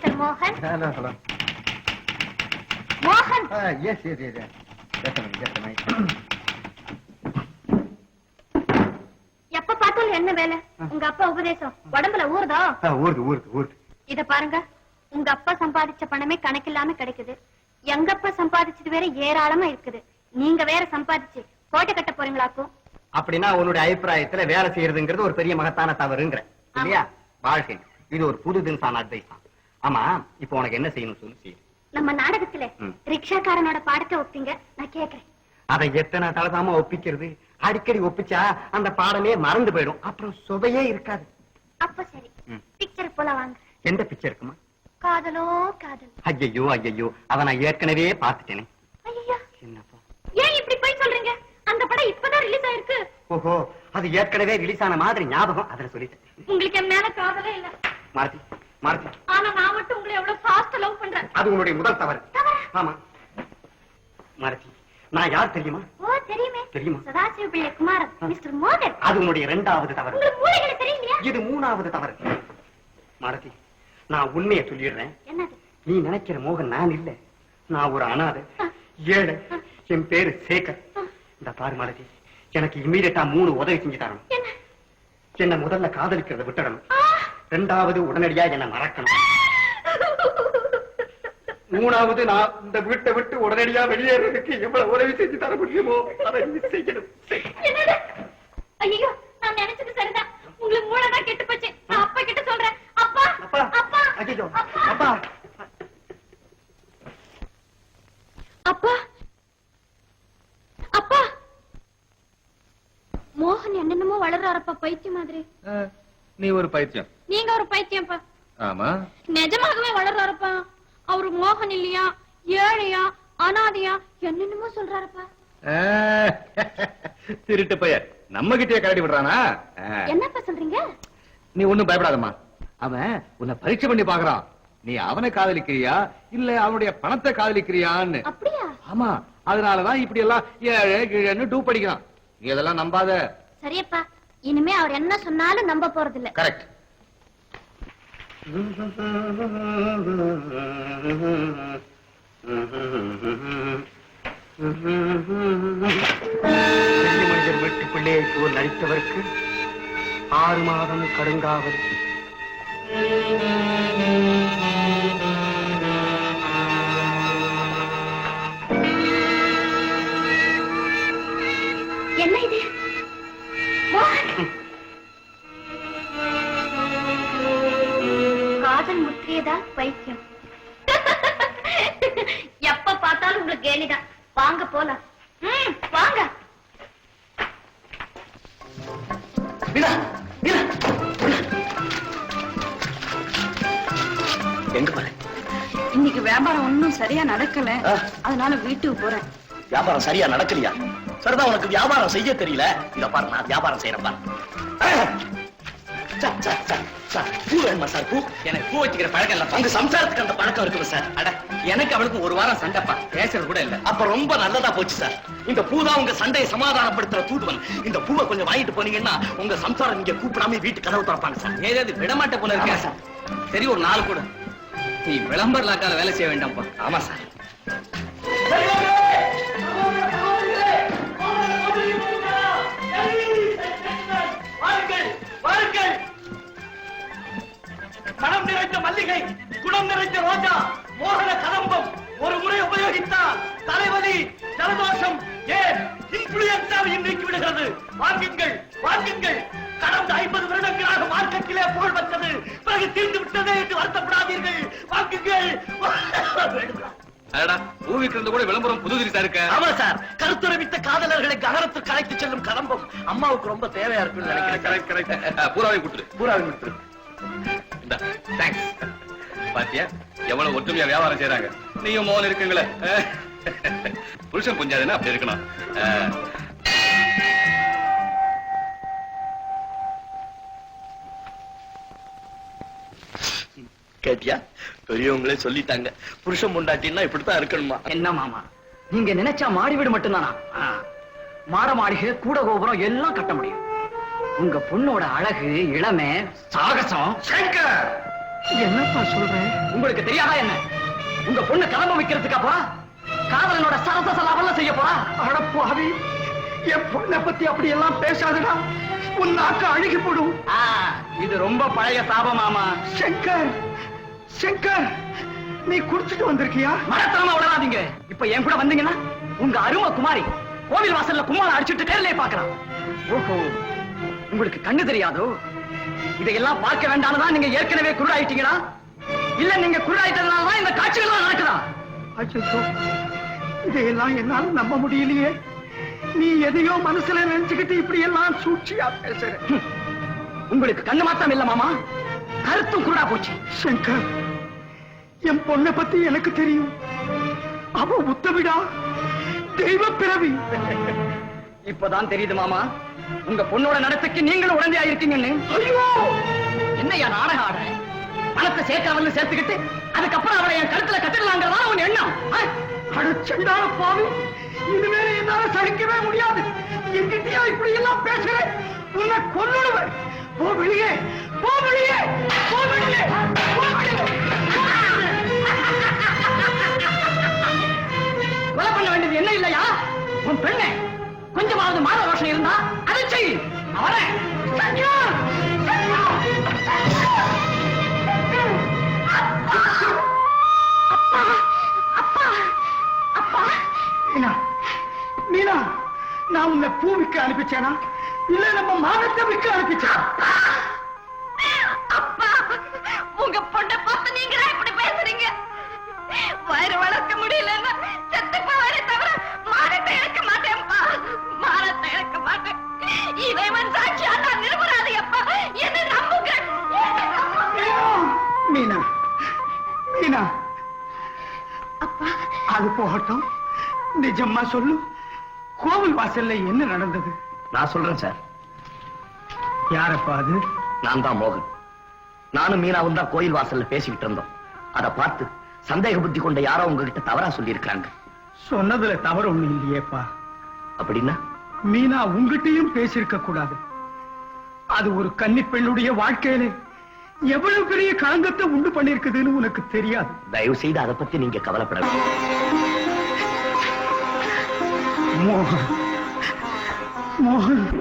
Mister மோகன்? Hello hello. மோகன்! S S yes just just எப்ப பார்த்தாலும் என்ன வேலை? உங்க அப்பா உபதேசம். உடம்புல ஊறுதோ? ஊருக்கு ஊருக்கு ஊருக்கு இத பாருங்க. உங்க அப்பா சம்பாதிச்ச பணமே கணக்கில்லாம கிடைக்குது. எங்க அப்பா சம்பாதிச்சது வேற ஏராளமா இருக்குது. நீங்க வேற சம்பாதிச்சு கோட்டை கட்ட போறீங்களாக்கும் அப்படின்னா உன்னுடைய அபிப்பிராயத்துல வேலை செய்யறதுங்கிறது ஒரு பெரிய மகத்தான தவறுங்கிற. இல்லையா? வாழ்க்கை. இது ஒரு புது தினசான அட்வைஸ் ஆமா இப்போ உனக்கு என்ன செய்யணும் சொல்லு செய்யும் நம்ம நாடகத்துல. ரிக்ஷாக்காரனோட பாடத்தை ஒப்பிங்க. நான் கேக்குறேன். அதை எத்தனை தலதாம ஒப்பிக்கிறது? அடிக்கடி ஒப்பிச்சா அந்த பாடமே மறந்து போயிடும். அப்புறம் சுவையே இருக்காது. அப்ப சரி. பிக்சர் போல வாங்க. எந்த பிக்சர் இருக்குமா? காதலோ காதல். ஐயையோ ஐயையோ. அதை நான் ஏற்கனவே பார்த்துட்டேனே. ஐயா என்னப்பா? ஏன் இப்படி போய் சொல்றீங்க? அந்த படம் இப்பதான் ரிலீஸ் ஆயிருக்கு. ஓஹோ அது ஏற்கனவே ரிலீஸ் ஆன மாதிரி ஞாபகம். அதுல சொல்லிட்டேன். உங்களுக்கு என் மேல காதலே இல்ல. மாருதி. மாருதி ஆனா நான் மட்டும் உங்களை எவ்வளவு ஃபாஸ்ட் லவ் பண்றேன். அது உன்னுடைய முதல் தவறு? ஆமா. மாருதி நான் யார் தெரியுமா? ஓ தெரியுமே. தெரியுமா? சதாசிவ பிள்ளை குமாரன் மிஸ்டர் மோகன். அது உன்னுடைய இரண்டாவது தவறு. உங்களுக்கு மூளைகளை தெரியலையா இது மூணாவது தவறு. மாருதி நான் உண்மையை சொல்லிடுறேன். என்னது? நீ நினைக்கிற மோகன் நான் இல்ல. நான் ஒரு அனாதை. ஏழை. என் பேரு சேகர். இந்த பாரு மாலதி எனக்கு இம்மீடியட்டா மூணு உதவி செஞ்சு தரணும். என்ன? முதல்ல காதலிக்கிறத விட்டுடணும்! ரெண்டாவது உடனடியா என்ன மறக்கணும். மூணாவது நான் இந்த வீட்டை விட்டு உடனடியா வெளியேறதுக்கு எவ்வளவு உதவி செஞ்சு தர முடியுமோ? அதை செய்யணும். ஐயோ நான் நினைச்சது சரிதான். உங்களுக்கு மூளை தான் கெட்டு போச்சு. நான் அப்பா கிட்ட சொல்றேன். அப்பா அப்பா. அப்பா. ஐயோ அப்பா. அப்பா. அப்பா. அப்பா. மோகன் என்னென்னமோ வளர்றாரப்பா பைத்தியம் மாதிரி. நீ ஒரு பைத்தியம். நீங்க ஒரு பைத்தியம்ப்பா ஆமா. நிஜமாகவே வளர்றாரப்பா. அவரு மோகன் இல்லையா ஏழையா அனாதையா என்னென்னமோ சொல்றாரப்பா. திருட்டு பையன். நம்ம கிட்டே கரடி விடுறானா? என்னப்பா சொல்றீங்க? நீ ஒண்ணும் பயப்படாதம்மா. அவன் உன்னை பரீட்சை பண்ணி பாக்குறான் நீ அவனை காதலிக்கிறியா? இல்ல அவனுடைய பணத்தை காதலிக்கிறியான்னு. அப்படியா? ஆமா. அதனாலதான் இப்படி எல்லாம் ஏழை கீழன்னு டூப் படிக்கிறான் நீ அதெல்லாம் நம்பாத. சரியப்பா. இனிமே அவர் என்ன சொன்னாலும் நம்ப போறது இல்ல கரெக்ட். பெரிய மனிதர் வீட்டு பிள்ளையை போல் நடித்தவருக்கு ஆறு மாதம் கடுங்காவல். பைத்தியம். எப்ப பார்த்தாலும் உங்களுக்கு கேலிதான். வாங்க போலாம். ம், வாங்க. எங்க இன்னைக்கு வியாபாரம் ஒண்ணும் சரியா நடக்கல. அதனால வீட்டுக்கு போறேன். வியாபாரம் சரியா நடக்கலையா? சரிதான் உனக்கு வியாபாரம் செய்ய தெரியல. இத பாரு நான் வியாபாரம் செய்யறேன் பாரு. சார், பூ வேணுமா சார்? பூ? எனக்கு பூ வச்சுக்கிற பழக்கம் இல்லப்பா. உங்க சம்சாரத்துக்கு அந்த பழக்கம் இருக்குது சார். அட எனக்கு அவளுக்கு ஒரு வாரம் சண்டைப்பா. பேசுறது கூட இல்ல. அப்ப ரொம்ப நல்லதா போச்சு சார். இந்த பூ தான் உங்க சண்டையை சமாதானப்படுத்துற தூதுவன். இந்த பூவை கொஞ்சம் வாங்கிட்டு போனீங்கன்னா உங்க சம்சாரம் இங்க கூப்பிடாம வீட்டு கதவு திறப்பாங்க சார். ஏதாவது விடமாட்ட போல இருக்கேன் ஆமா சார். சரி ஒரு நாள் கூட. நீ விளம்பர லாக்கால வேலை செய்ய வேண்டாம்ப்பா. ஆமா சார். மல்லிகை குணம் நிறைந்த ரோஜா மோகன கதம்பம் ஒரு முறை உபயோகித்தால் தலைவலி ஜலதோஷம் ஏன் இன்ஃபுளுயன்ஸாவையும் நீக்கி விடுகிறது? வாங்குங்கள் வாங்குங்கள். கடந்த ஐம்பது வருடங்களாக மார்க்கெட்டிலே புகழ் வந்தது பிறகு தீர்ந்து விட்டதே என்று வருத்தப்படாதீர்கள். வாங்குங்கள். விற்கிறது கூட விளம்பரம் புது திரிசா இருக்க ஆமா சார் கருத்துரவித்த காதலர்களை ககனத்துக்கு அழைத்து செல்லும் கதம்பம் அம்மாவுக்கு ரொம்ப தேவையா இருக்குன்னு நினைக்கிறேன் பூராவை கொடுத்துரு. பூராவை இந்த தேங்க்ஸ் பாத்தியா எவ்வளவு ஒற்றுமையா வியாபாரம் செய்யறாங்க நீயும் மோகன் இருக்குங்களே. புருஷன் கொஞ்சாதுன்னா அப்படி இருக்கணும் கேட்டியா? பெரியவங்களே சொல்லிட்டாங்க. புருஷன் பொண்டாட்டின்னா இப்படித்தான் இருக்கணுமா? என்ன மாமா? நீங்க நினைச்சா மாடி வீடு மட்டும்தானா? ஆ. மாட மாளிகை கூட கோபுரம் எல்லாம் கட்ட முடியும். உங்க பொண்ணோட அழகு இளமை சாகசம். சங்கர்! என்னப்பா சொல்றேன் உங்களுக்கு தெரியாதா என்ன? உங்க பொண்ணு கிளம்ப வைக்கிறதுக்கா போறா? காதலனோட சரச சலாவெல்லாம் செய்ய போறா? அடப்பாவி என் பொண்ணை பத்தி அப்படி எல்லாம் பேசாதடா. உன் நாக்கு அழுகி போடும் இது ரொம்ப பழைய சாபம் மாமா. சங்கர் சங்கர் நீ குடிச்சிட்டு வந்திருக்கியா? மறக்காம விடாதீங்க இப்ப என் கூட வந்தீங்கன்னா உங்க அருமை குமாரி கோவில் வாசல்ல கும்மாளம் அடிச்சிட்டு நேர்லயே பாக்குறான் ஓஹோ. உங்களுக்கு கண்ணு தெரியாதோ? இதையெல்லாம் பார்க்க வேண்டாம்னு நீங்க ஏற்கனவே குருடாயிட்டீங்களா? இல்ல நீங்க குருடாயிட்டதுனால தான் இந்த காட்சிகள்லாம் நடக்குதா? அச்சோ இதையெல்லாம் என்னால நம்ப முடியலையே. நீ எதையோ மனசுல நினைச்சுக்கிட்டு இப்படி எல்லாம் சூழ்ச்சியா பேசுற. உங்களுக்கு கண்ணு மாத்தம் இல்ல மாமா. கருத்தும் குருடா போச்சு. சங்கர் என் பொண்ணை பத்தி எனக்கு தெரியும். அவ உத்தமிடா. தெய்வ பிறவி. இப்பதான் தெரியுது மாமா. உங்க பொண்ணோட நடத்தைக்கு நீங்களும் உடந்தையா இருக்கீங்கன்னு என்னையா நாடகம் ஆடுற? பணத்தை சேர்க்காமல் சேர்த்துக்கிட்டு அதுக்கப்புறம் அவளை என் கருத்துல கட்டிடலாங்கிறதா உன் எண்ணம். அடச்சண்டான பாவி. இனிமே என்னால சகிக்கவே முடியாது. எங்கிட்டயா இப்படி எல்லாம் பேசுற? உன்னை கொன்னுடுவேன். போ வெளியே. போ வெளியே. போ வெளியே. போ வெளியே. கொலை பண்ண வேண்டியது என்ன இல்லையா? உன் பெண்ணே. கொஞ்சமாவது மான ரோஷம் இருந்தா அதை செய். அவரை மீனா! நான் உன்னை பூ விற்க அனுப்பிச்சேனா? இல்ல நம்ம மானத்தை விற்க அனுப்பிச்சேன்? அப்பா! உங்க பொண்ணை பார்த்து நீங்களா இப்படி பேசுறீங்க? வயிறு வளர்க்க முடியலன்னா இறைவன் சாட்சியா நான் நிரபராதி அப்பா. என்ன நம்புங்க. மீனா மீனா அது போகட்டும். நிஜமா சொல்லு. கோவில் வாசல்ல என்ன நடந்தது? நான் சொல்றேன் சார். யாரப்பா அது? நான் தான் மோகன். நானும் மீனாவும் தான் கோயில் வாசல்ல பேசிக்கிட்டு இருந்தோம். அதை பார்த்து சந்தேக புத்தி கொண்ட யாரோ உங்ககிட்ட தவறா சொல்லியிருக்காங்க சொன்னதுல தவறு ஒண்ணு இல்லையேப்பா. அப்படின்னா? மீனா உங்ககிட்டயும் பேசியிருக்க கூடாது. அது ஒரு கன்னி பெண்ணுடைய வாழ்க்கையில எவ்வளவு பெரிய களங்கத்தை உண்டு பண்ணிருக்குதுன்னு உனக்கு தெரியாது. தயவு செய்து அதை பத்தி நீங்க கவலைப்பட. மோகன். மோகன்.